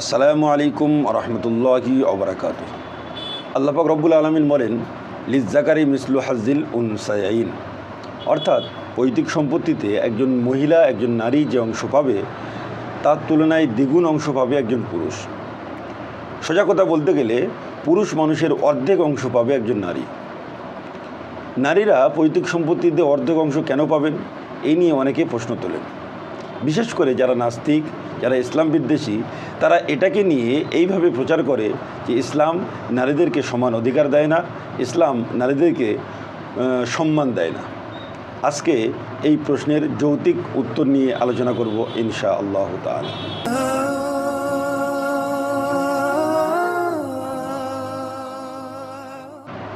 আসসালামু আলাইকুম রহমতুল্লাহি অবরাকাত আল্লাপাক রব্বুল আলমিন বলেন লিজাকারি মিসলু হাজিল উন সায়াইন অর্থাৎ পৈতৃক সম্পত্তিতে একজন মহিলা, একজন নারী যে অংশ পাবে, তার তুলনায় দ্বিগুণ অংশ পাবে একজন পুরুষ। সোজা কথা বলতে গেলে, পুরুষ মানুষের অর্ধেক অংশ পাবে একজন নারী। নারীরা পৈতৃক সম্পত্তিতে অর্ধেক অংশ কেন পাবেন? এই নিয়ে অনেকে প্রশ্ন তোলেন। বিশেষ করে যারা নাস্তিক, যারা ইসলাম বিদ্বেষী, তারা এটাকে নিয়ে এইভাবে প্রচার করে যে ইসলাম নারীদেরকে সমান অধিকার দেয় না, ইসলাম নারীদেরকে সম্মান দেয় না। আজকে এই প্রশ্নের যৌতিক উত্তর নিয়ে আলোচনা করব ইনশা আল্লাহ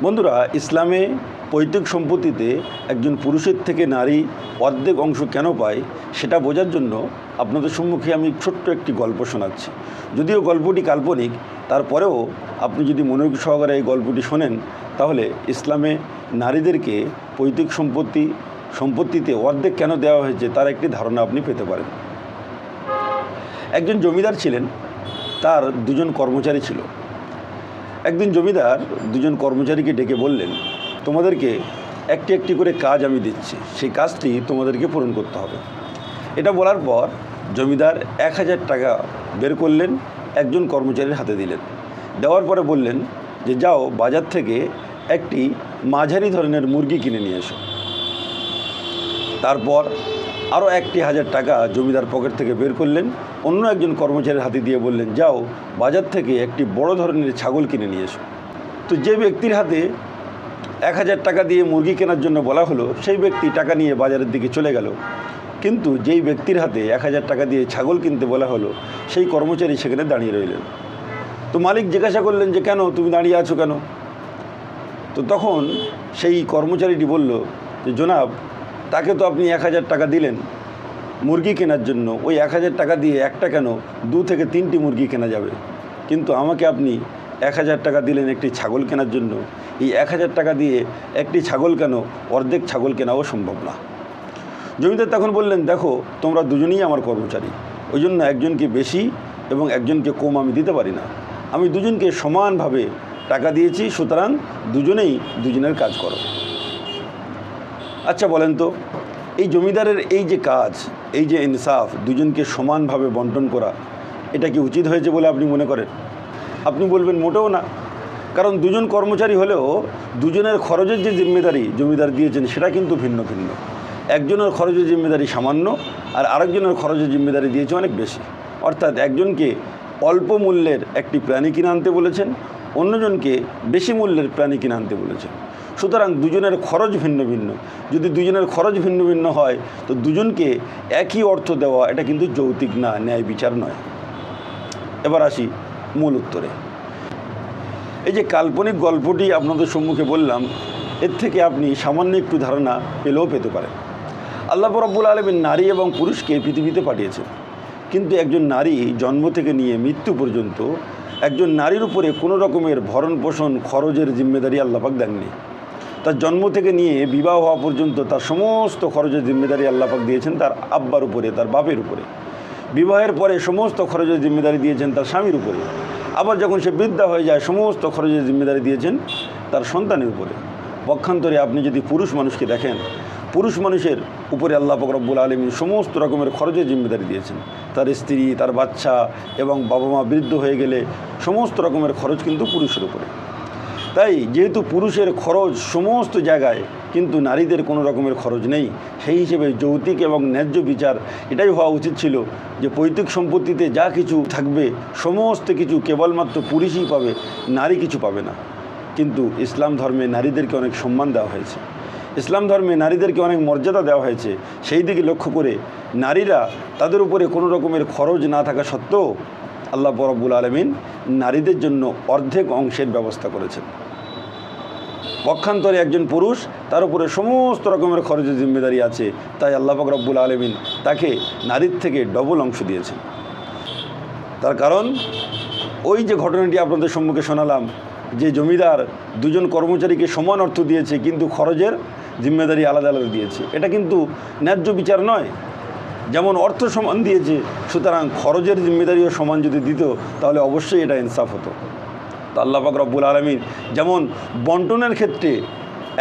বন্ধুরা, ইসলামে পৈতৃক সম্পত্তিতে একজন পুরুষের থেকে নারী অর্ধেক অংশ কেন পায়, সেটা বোঝার জন্য আপনাদের সম্মুখে আমি ছোট্ট একটি গল্প শোনাচ্ছি। যদিও গল্পটি কাল্পনিক, তারপরেও আপনি যদি মনোযোগ সহকারে এই গল্পটি শোনেন, তাহলে ইসলামে নারীদেরকে পৈতৃক সম্পত্তি, সম্পত্তিতে অর্ধেক কেন দেওয়া হয়েছে, তার একটি ধারণা আপনি পেতে পারেন। একজন জমিদার ছিলেন, তার দুজন কর্মচারী ছিল। একদিন জমিদার দুজন কর্মচারীকে ডেকে বললেন তোমাদেরকে একটি একটি করে কাজ আমি দিচ্ছি। সেই কাজটি তোমাদেরকে পূরণ করতে হবে। এটা বলার পর জমিদার এক হাজার টাকা বের করলেন, একজন কর্মচারীর হাতে দিলেন। দেওয়ার পরে বললেন যে, যাও বাজার থেকে একটি মাঝারি ধরনের মুরগি কিনে নিয়ে এসো। তারপর আরও একটি হাজার টাকা জমিদার পকেট থেকে বের করলেন। অন্য একজন কর্মচারীর হাতে দিয়ে বললেন, যাও বাজার থেকে একটি বড় ধরনের ছাগল কিনে নিয়ে এসো। তো যে ব্যক্তির হাতে এক হাজার টাকা দিয়ে মুরগি কেনার জন্য বলা হলো, সেই ব্যক্তি টাকা নিয়ে বাজারের দিকে চলে গেল। কিন্তু যেই ব্যক্তির হাতে এক হাজার টাকা দিয়ে ছাগল কিনতে বলা হলো, সেই কর্মচারী সেখানে দাঁড়িয়ে রইলেন। তো মালিক জিজ্ঞাসা করলেন যে, কেন? তুমি দাঁড়িয়ে আছো কেন? তো তখন সেই কর্মচারীটি বলল যে, জনাব, তাকে তো আপনি এক হাজার টাকা দিলেন। মুরগি কেনার জন্য ওই এক হাজার টাকা দিয়ে একটা কেন? দু থেকে তিনটি মুরগি কেনা যাবে। কিন্তু আমাকে আপনি এক হাজার টাকা দিলেন একটি ছাগল কেনার জন্য। এই এক হাজার টাকা দিয়ে একটি ছাগল কেন, অর্ধেক ছাগল কেনাও সম্ভব না। জমিদার তখন বললেন, দেখো, তোমরা দুজনেই আমার কর্মচারী। ওই জন্য একজনকে বেশি এবং একজনকে কম আমি দিতে পারি না। আমি দুজনকে সমানভাবে টাকা দিয়েছি, সুতরাং দুজনেই দুজনের কাজ করো। আচ্ছা বলেন তো, এই জমিদারের এই যে কাজ, এই যে ইনসাফ, দুজনকে সমানভাবে বন্টন করা, এটা কি উচিত হয়েছে বলে আপনি মনে করেন? আপনি বলবেন মোটেও না। কারণ দুজন কর্মচারী হলেও দুজনের খরচের যে জিম্মেদারি জমিদার দিয়েছেন, সেটা কিন্তু ভিন্ন ভিন্ন। একজনের খরচের জিম্মেদারি সামান্য আর আরেকজনের খরচের জিম্মেদারি দিয়েছে অনেক বেশি। অর্থাৎ একজনকে অল্প মূল্যের একটি প্রাণী কিনে আনতে বলেছেন, অন্যজনকে বেশি মূল্যের প্রাণী কিনে আনতে বলেছেন। সুতরাং দুজনের খরচ ভিন্ন ভিন্ন। যদি দুজনের খরচ ভিন্ন ভিন্ন হয়, তো দুজনকে একই অর্থ দেওয়া, এটা কিন্তু যৌতিক না, ন্যায় বিচার নয়। এবার আসি মূল উত্তরে। এই যে কাল্পনিক গল্পটি আপনাদের সম্মুখে বললাম, এর থেকে আপনি সামান্য একটু ধারণা পেলেও পেতে পারেন। আল্লাহ রব্বুল আলমীর নারী এবং পুরুষকে পৃথিবীতে পাঠিয়েছেন। কিন্তু একজন নারী জন্ম থেকে নিয়ে মৃত্যু পর্যন্ত একজন নারীর উপরে কোনো রকমের ভরণ পোষণ, খরচের জিম্মেদারি আল্লাপাক দেননি। তার জন্ম থেকে নিয়ে বিবাহ হওয়া পর্যন্ত তার সমস্ত খরচের জিম্মেদারি আল্লাপাক দিয়েছেন তার আব্বার উপরে, তার বাপের উপরে। বিবাহের পরে সমস্ত খরচের জিম্মেদারি দিয়েছেন তার স্বামীর উপরে। আবার যখন সে বৃদ্ধা হয়ে যায়, সমস্ত খরচের জিম্মেদারি দিয়েছেন তার সন্তানের উপরে। পক্ষান্তরে আপনি যদি পুরুষ মানুষকে দেখেন, পুরুষ মানুষের উপরে আল্লাহ ফকরব্বুল আলমী সমস্ত রকমের খরচের জিম্মেদারি দিয়েছেন। তার স্ত্রী, তার বাচ্চা এবং বাবা মা বৃদ্ধ হয়ে গেলে সমস্ত রকমের খরচ কিন্তু পুরুষের উপরে। তাই যেহেতু পুরুষের খরচ সমস্ত জায়গায় কিন্তু নারীদের কোনো রকমের খরচ নেই। সেই হিসেবে যৌতিক এবং ন্যায্য বিচার এটাই হওয়া উচিত ছিল যে পৈতৃক সম্পত্তিতে যা কিছু থাকবে, সমস্ত কিছু কেবলমাত্র পুরুষই পাবে, নারী কিছু পাবে না। কিন্তু ইসলাম ধর্মে নারীদেরকে অনেক সম্মান দেওয়া হয়েছে। ইসলাম ধর্মে নারীদেরকে অনেক মর্যাদা দেওয়া হয়েছে। সেই দিকে লক্ষ্য করে নারীরা তাদের উপরে কোনো রকমের খরচ না থাকা সত্ত্বেও আল্লাহ বরব্বুল আলমিন নারীদের জন্য অর্ধেক অংশের ব্যবস্থা করেছেন। পক্ষান্তরে একজন পুরুষ, তার উপরে সমস্ত রকমের খরচের জিম্মেদারি আছে। তাই আল্লাহ রব্বুল আলমিন তাকে নারীর থেকে ডবল অংশ দিয়েছেন। তার কারণ, ওই যে ঘটনাটি আপনাদের সম্মুখে শোনালাম, যে জমিদার দুজন কর্মচারীকে সমান অর্থ দিয়েছে, কিন্তু খরচের জিম্মেদারি আলাদা আলাদা দিয়েছে। এটা কিন্তু ন্যায্য বিচার নয়। যেমন অর্থ সমান দিয়েছে, সুতরাং খরচের জিম্মেদারিও সমান যদি দিত, তাহলে অবশ্যই এটা ইনসাফ হতো। আল্লাহ পাক রব্বুল আলমিন যেমন বন্টনের ক্ষেত্রে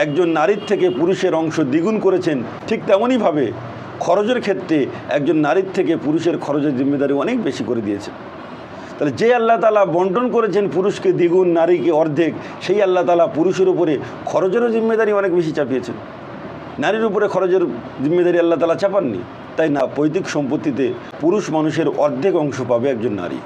একজন নারীর থেকে পুরুষের অংশ দ্বিগুণ করেছেন, ঠিক তেমনইভাবে খরচের ক্ষেত্রে একজন নারীর থেকে পুরুষের খরচের জিম্মেদারি অনেক বেশি করে দিয়েছেন। তাহলে যে আল্লাহ তালা বন্টন করেছেন পুরুষকে দ্বিগুণ, নারীকে অর্ধেক, সেই আল্লাহ তালা পুরুষের উপরে খরচেরও জিম্মেদারি অনেক বেশি চাপিয়েছেন। নারীর উপরে খরচের জিম্মেদারি আল্লাহ তালা চাপাননি। তাই না? পৈতৃক সম্পত্তিতে পুরুষ মানুষের অর্ধেক অংশ পাবে একজন নারী.